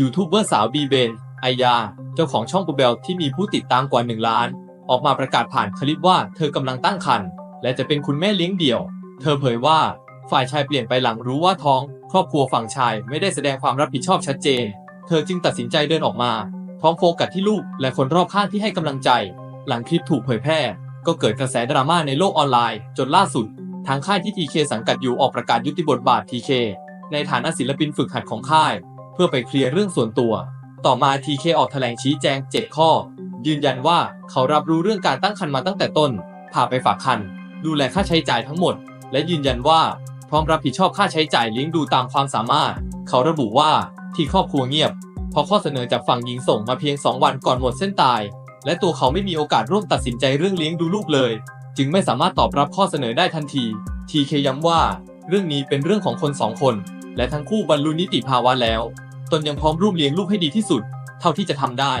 ยูทูบเบอร์สาวบีเบนไอยา เจ้าของช่องบูเบลที่มีผู้ติดตามกว่า 1 ล้าน ออกมาประกาศผ่านคลิปว่าเธอกำลังตั้งครรภ์และจะเป็นคุณแม่เลี้ยงเดี่ยว เธอเผยว่าฝ่ายชายเปลี่ยนไปหลังรู้ว่าท้อง ครอบครัวฝั่งชายไม่ได้แสดงความรับผิดชอบชัดเจน เธอจึงตัดสินใจเดินออกมา พร้อมโฟกัสที่ลูกและคนรอบข้างที่ให้กำลังใจ หลังคลิปถูกเผยแพร่ ก็เกิดกระแสดราม่าในโลกออนไลน์ จนล่าสุด ทางค่ายที่ทีเคสังกัดอยู่ออกประกาศยุติบทบาททีเคในฐานะศิลปินฝึกหัดของค่าย เพื่อไปเคลียร์เรื่องส่วนตัว ต่อมาทีเคออกแถลงชี้แจง 7 ข้อ ยืนยันว่าเขารับรู้เรื่องการตั้งครรภ์มาตั้งแต่ต้น พาไปฝากครรภ์ดูแลค่าใช้จ่ายทั้งหมด และยืนยันว่าพร้อมรับผิดชอบค่าใช้จ่ายเลี้ยงดูตามความสามารถ เขาระบุว่าที่ครอบครัวเงียบเพราะข้อเสนอจากฝั่งหญิงส่งมาเพียง 2 วันก่อนหมดเส้นตาย และตัวเขาไม่มีโอกาสร่วมตัดสินใจเรื่องเลี้ยงดูลูกเลย จึงไม่สามารถตอบรับข้อเสนอได้ทันที ทีเคย้ำว่า เรื่องนี้เป็นเรื่องของคนสองคน และทั้งคู่บรรลุนิติภาวะแล้ว ตนยังพร้อมร่วมเลี้ยงลูกให้ดีที่สุด เท่าที่จะทำได้